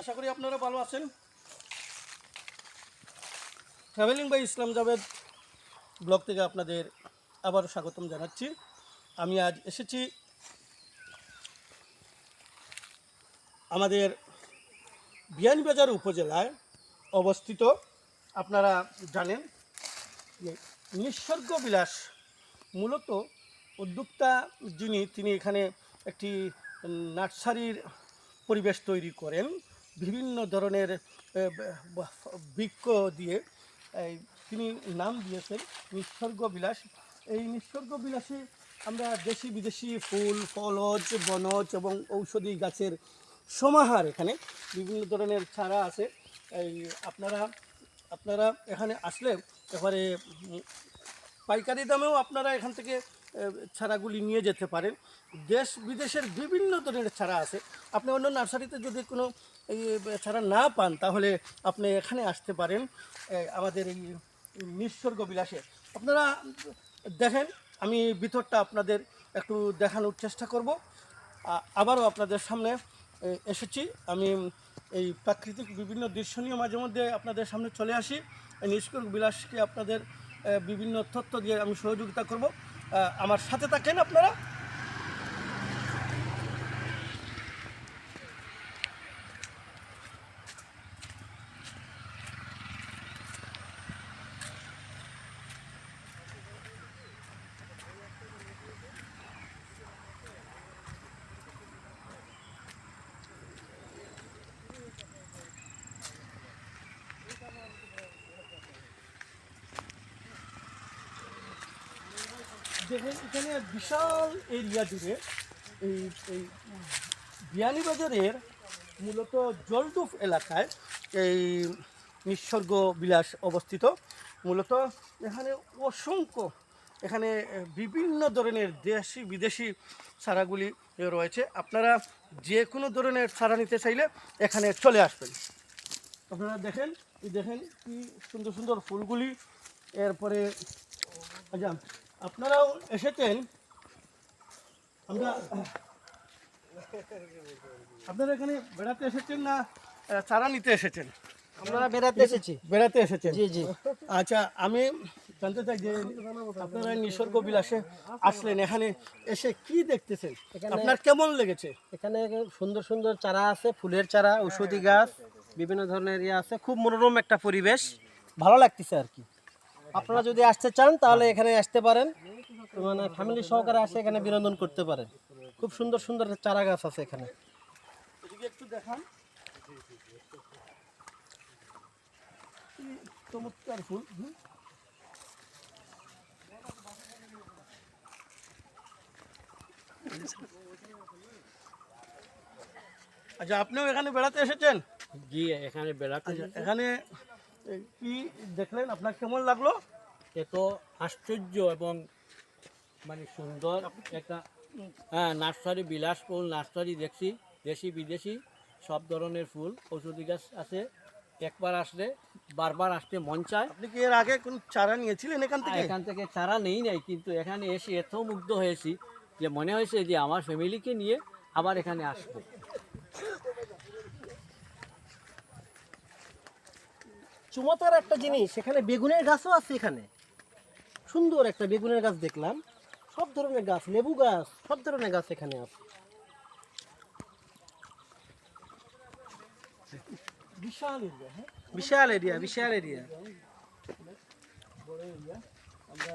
আশা করি আপনারা ভালো আছেন। Travelling by Islam Javed blog থেকে আপনাদের আবারও স্বাগতম জানাচ্ছি। আমি আজ এসেছি আমাদের বিয়ানীবাজার উপজেলায় অবস্থিত। আপনারা জানেন নিঃসর্গ বিলাস মূলত উদ্যোক্তা যিনি, তিনি এখানে একটি নার্সারির পরিবেশ তৈরি করেন। বিভিন্ন ধরনের বৃক্ষ দিয়ে তিনি নাম দিয়েছেন নিঃসর্গ বিলাস এই নিঃসর্গ বিলাসে আমরা দেশি বিদেশি ফুল, ফলজ, বনজ এবং ঔষধি গাছের সমাহার এখানে বিভিন্ন ধরনের ছাড়া আছে। এই, আপনারা আপনারা এখানে আসলে এবারে পাইকারি দামেও আপনারা এখান থেকে চারাগুলি নিয়ে যেতে পারেন। দেশ বিদেশের বিভিন্ন ধরনের চারা আছে। আপনি অন্য নার্সারিতে যদি কোনো এই না পান, তাহলে আপনি এখানে আসতে পারেন। আমাদের এই নিঃসর্গ বিলাসে। আপনারা দেখেন, আমি ভিতরটা আপনাদের একটু দেখানোর চেষ্টা করব। আবারও আপনাদের সামনে এসেছি। আমি এই প্রাকৃতিক বিভিন্ন দৃশ্য নিয়ে মাঝে মধ্যে আপনাদের সামনে চলে আসি। নিষ্কর বিলাসকে আপনাদের বিভিন্ন তথ্য দিয়ে আমি সহযোগিতা করব। আমার সাথে থাকেন আপনারা? দেখেন এখানে বিশাল এরিয়া জুড়ে এই এই বিয়ানীবাজারের মূলত জলডুফ এলাকায় এই নিঃসর্গ বিলাস অবস্থিত। মূলত এখানে অসংখ্য এখানে বিভিন্ন ধরনের দেশি, বিদেশি সারাগুলি রয়েছে। আপনারা যে কোনো ধরনের চারা নিতে চাইলে এখানে চলে আসবেন। আপনারা দেখেন দেখেন কি সুন্দর সুন্দর ফুলগুলি। এরপরে আচ্ছা আপনারাও এসেছেন। আমরা আপনারা এখানে বেড়াতে এসেছেন না? চারা নিতে এসেছেন। আপনারা বেড়াতে এসেছি। বেড়াতে এসেছেন? জি জি। আচ্ছা আমি জানতে চাই যে আপনারা নিসর্গ বিলাসে আসলেন এখানে এসে কি দেখতেছেন? আপনার কেমন লেগেছে? এখানে সুন্দর সুন্দর চারা আছে ফুলের চারা ঔষধি গাছ বিভিন্ন ধরনের ইয়ে আছে। খুব মনোরম একটা পরিবেশ। ভালো লাগতেছে আর কি। আপনারা যদি আসতে চান তাহলে এখানে আসতে পারেন। মানে ফ্যামিলি সহকারে আসে এখানে বিনোদন করতে পারেন খুব সুন্দর সুন্দর চারা গাছ আছে এখানে। একটু দেখান। চমৎকার ফুল আচ্ছা আপনিও এখানে বেড়াতে এসেছেন? জি এখানে বেড়াতে আচ্ছা এখানে কি দেখলেন? আপনার কেমন লাগল? এত আশ্চর্য এবং মানে সুন্দর একটা হ্যাঁ নার্সারি বিলাসফুল নার্সারি দেখছি দেশি বিদেশি সব ধরনের ফুল ঔষধি গাছ আছে একবার আসলে বারবার আসতে মন চায়। আপনি কি এর আগে কোন চারা নিয়েছিলেন এখান থেকে? এখান থেকে চারা নেই নাই কিন্তু এখানে এসে এত মুগ্ধ হয়েছি যে মনে হয়েছে যে আমার ফ্যামিলিকে নিয়ে আবার এখানে আসব। চমৎকার একটা জিনিস এখানে বেগুনের গাছও আছে এখানে। সুন্দর একটা বেগুনের গাছ দেখলাম। সব ধরনের গাছ লেবু গাছ সব ধরনের গাছ এখানে আছে। বিশাল এরিয়া হ্যাঁ? বিশাল এরিয়া বিশাল এরিয়া বড় এরিয়া আমরা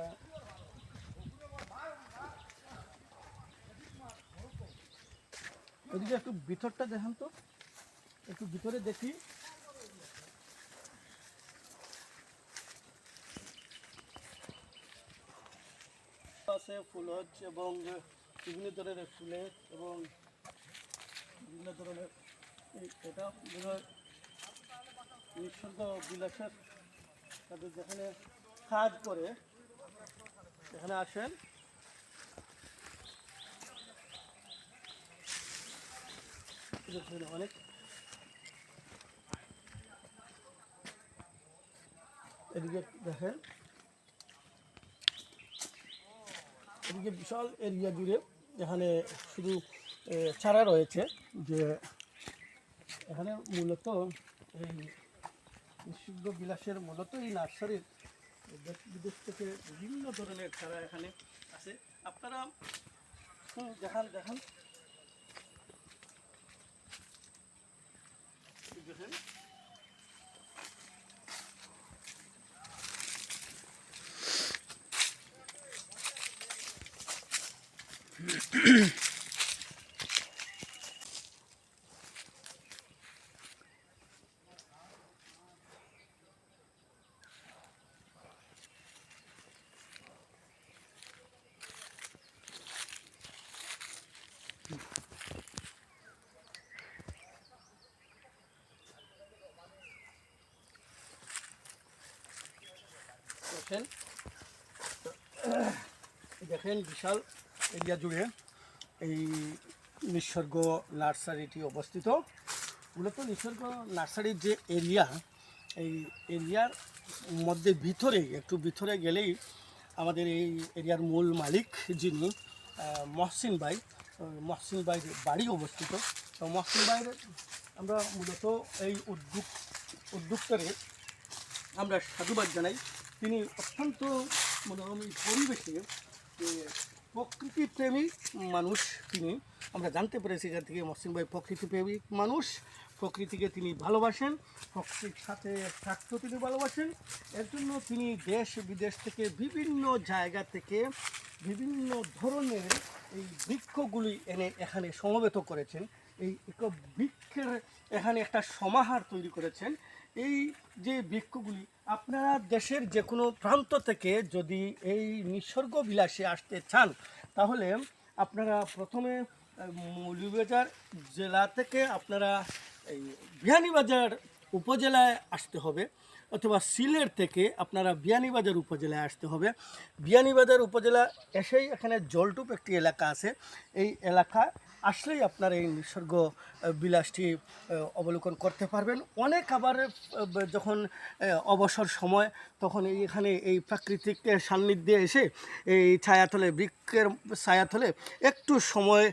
ওদিকে একটু ভিতরটা দেখান তো। একটু ভিতরে দেখি। আছে ফুলজ এবং বিভিন্ন ধরনের ফুলের এবং বিভিন্ন ধরনের এটা নিঃসর্গ বিলাসের তাদের যেখানে কাজ করে এখানে আসেন। অনেক। এদিকে দেখেন। এদিকে বিশাল এরিয়া জুড়ে এখানে শুধু চারা রয়েছে যে এখানে মূলত এই নিষিদ্ধ বিলাসের মূলত এই নার্সারির দেশ বিদেশ থেকে বিভিন্ন ধরনের চারা এখানে আছে। আপনারা দেখান দেখান। দেখেন। দেখেন এই দেখেন বিশাল এরিয়া জুড়ে এই নিসর্গ নার্সারিটি অবস্থিত। মূলত নিসর্গ নার্সারির যে এরিয়া, এই এরিয়ার মধ্যে ভিতরে, একটু ভিতরে গেলেই আমাদের এই এরিয়ার মূল মালিক যিনি মহসিন ভাই মহসিন ভাইয়ের বাড়ি অবস্থিত। তো মহসিন ভাইয়ের আমরা মূলত এই উদ্যোগ, উদ্যোক্তারে আমরা সাধুবাদ জানাই। তিনি অত্যন্ত মনোরম পরিবেশে যে প্রকৃতি প্রেমিক মানুষ তিনি। আমরা জানতে পেরেছি এখান থেকে মসিম ভাই প্রকৃতি প্রেমিক মানুষ। প্রকৃতিকে তিনি ভালোবাসেন, প্রকৃতির সাথে থাকতেও তিনি ভালোবাসেন। এর জন্য তিনি দেশ বিদেশ থেকে বিভিন্ন জায়গা থেকে বিভিন্ন ধরনের এই বৃক্ষগুলি এনে এখানে সমবেত করেছেন। এই বৃক্ষের এখানে একটা সমাহার তৈরি করেছেন। এই যে বৃক্ষগুলি আপনারা দেশের যে কোনো প্রান্ত থেকে যদি এই নিসর্গ বিলাসে আসতে চান, তাহলে আপনারা প্রথমে মৌলিবাজার জেলা থেকে আপনারা এই বিয়ানীবাজার উপজেলায় আসতে হবে। অথবা সিলেট থেকে আপনারা বিয়ানীবাজার উপজেলায় আসতে হবে। বিয়ানীবাজার উপজেলা এসেই এখানে জলটুপ একটি এলাকা আছে। এই এলাকা আসলেই আপনারা এই নিসর্গ বিলাসটি অবলোকন করতে পারবেন। অনেক আবার যখন অবসর সময়, তখন এখানে এই প্রাকৃতিক সান্নিধ্যে এসে এই ছায়াতলে, বৃক্ষের ছায়াতলে একটু সময়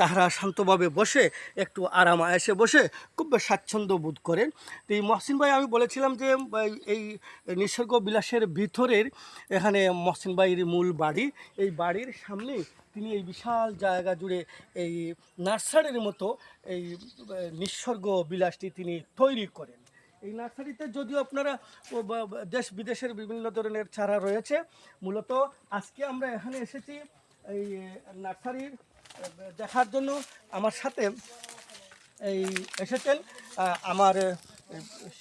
তাহারা শান্তভাবে বসে, একটু আরাম এসে বসে খুব স্বাচ্ছন্দ্য বোধ করেন। তো এই মহসিন ভাই, আমি বলেছিলাম যে এই নিসর্গ বিলাসের ভিতরের এখানে মহসিন ভাইয়ের মূল বাড়ি। এই বাড়ির সামনে তিনি এই বিশাল জায়গা জুড়ে এই নার্সারির মতো এই নিসর্গ বিলাসটি তিনি তৈরি করেন। এই নার্সারিতে যদিও আপনারা দেশ বিদেশের বিভিন্ন ধরনের চারা রয়েছে, মূলত আজকে আমরা এখানে এসেছি এই নার্সারির দেখার জন্য। আমার সাথে এই এসেছেন আমার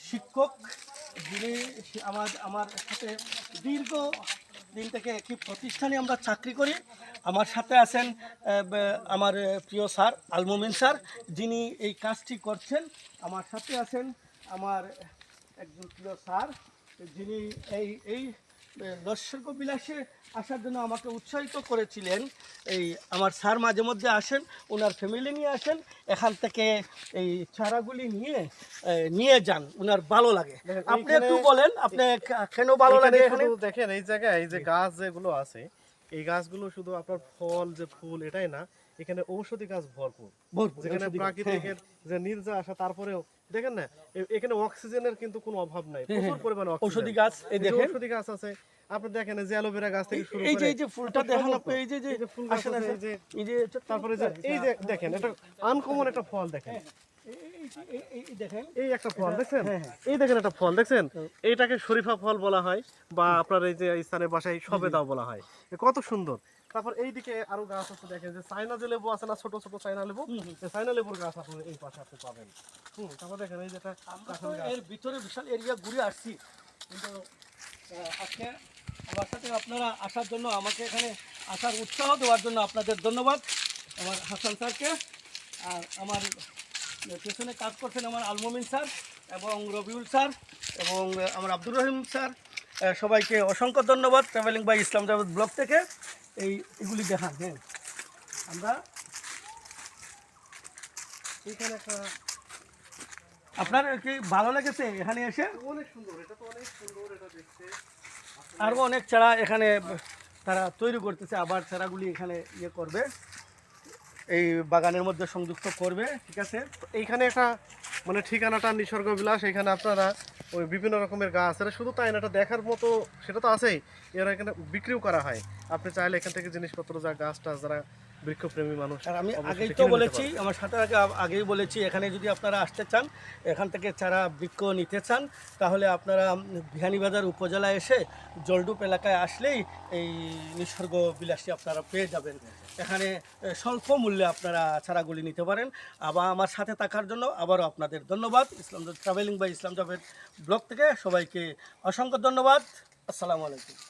শিক্ষক যিনি আমার আমার সাথে দীর্ঘ দিন থেকে একটি প্রতিষ্ঠানে আমরা চাকরি করি। আমার সাথে আছেন আমার প্রিয় স্যার আলমোমিন স্যার, যিনি এই কাজটি করছেন। আমার সাথে আছেন আমার একজন প্রিয় স্যার, যিনি এই এই দর্শক বিলাসে আসার জন্য আমাকে উৎসাহিত করেছিলেন এই আমার স্যার মাঝে মধ্যে আসেন ওনার ফ্যামিলি নিয়ে আসেন এখান থেকে এই চারাগুলি নিয়ে নিয়ে যান ওনার ভালো লাগে। আপনি একটু বলেন আপনি কেন ভালো লাগে দেখেন এই জায়গায় এই যে গাছ যেগুলো আছে এই গাছগুলো শুধু আপনার ফল যে ফুল এটাই না এখানে ঔষধি গাছ ভরপুর। যেখানে গাছ। প্রাকৃতিকের যে নির্যা আসা তারপরেও দেখেন না এখানে অক্সিজেনের কিন্তু কোনো অভাব নাই হ্যাঁ, প্রচুর হ্যাঁ। পরিমাণে ঔষধি গাছ এই দেখেন। ঔষধি গাছ আছে আপনি দেখেন যে অ্যালোভেরা গাছ থেকে শুরু এই যে এই যে ফুলটা ফল আপনি এই যে যে ফুল গাছ আছে, এই যে এই যে তারপরে যে এই যে দেখেন এটা আনকমন একটা ফল দেখেন। এই- একটা ফল দেখছেন? হ্যাঁ, হ্যাঁ। এই দেখেন একটা ফল দেখছেন? এইটাকে শরীফা ফল বলা হয় বা আপনার এই যে স্থানের বাসায় সবেদা বলা হয়। কত সুন্দর। তারপর এইদিকে আরও গাছ আছে দেখেন যে চাইনা যে লেবু আছে না ছোট ছোট চাইনা লেবু চাইনা লেবুর গাছ আপনি এই পাশে আপনি পাবেন। হুম তারপর দেখেন এই যেটা এর ভিতরে বিশাল এরিয়া ঘুরে আসছি। কিন্তু আজকে আমার সাথে আপনারা আসার জন্য আমাকে এখানে আসার উৎসাহ দেওয়ার জন্য আপনাদের ধন্যবাদ আমার হাসান স্যারকে। আর আমার পেছনে কাজ করছেন আমার আলমমিন স্যার এবং রবিউল স্যার এবং আমার আব্দুর রহিম স্যার। সবাইকে অসংখ্য ধন্যবাদ travelling by Islam Javed blog থেকে। এই এগুলি দেখান হ্যাঁ। আমরা এখানে একটা আপনার কি ভালো লেগেছে এখানে এসে? অনেক সুন্দর এটা তো অনেক সুন্দর এটা দেখতে। আরও অনেক চারা এখানে তারা তৈরি করতেছে আবার চারাগুলি এখানে ইয়ে করবে এই বাগানের মধ্যে সংযুক্ত করবে ঠিক আছে? এইখানে একটা মানে ঠিকানাটা নিসর্গ বিলাস এখানে আপনারা ওই বিভিন্ন রকমের গাছ আছে শুধু তাই না, এটা দেখার মতো সেটা তো আছেই। এরা এখানে বিক্রিও করা হয়। আপনি চাইলে এখান থেকে জিনিসপত্র, যা গাছ টাছ যারা বৃক্ষপ্রেমী মানুষ। আর আমি আগেই তো বলেছি আমার সাথে আগে আগেই বলেছি এখানে যদি আপনারা আসতে চান এখান থেকে চারা বৃক্ষ নিতে চান তাহলে আপনারা বিহানীবাজার উপজেলায় এসে জলডুপ এলাকায় আসলেই এই নিসর্গ বিলাসী আপনারা পেয়ে যাবেন। এখানে স্বল্প মূল্যে আপনারা চারাগুলি নিতে পারেন। আবার আমার সাথে থাকার জন্য আবারও আপনাদের ধন্যবাদ। ইসলাম ট্রাভেলিং বা ইসলাম জাভেদ ব্লগ থেকে সবাইকে অসংখ্য ধন্যবাদ। আসসালামু আলাইকুম।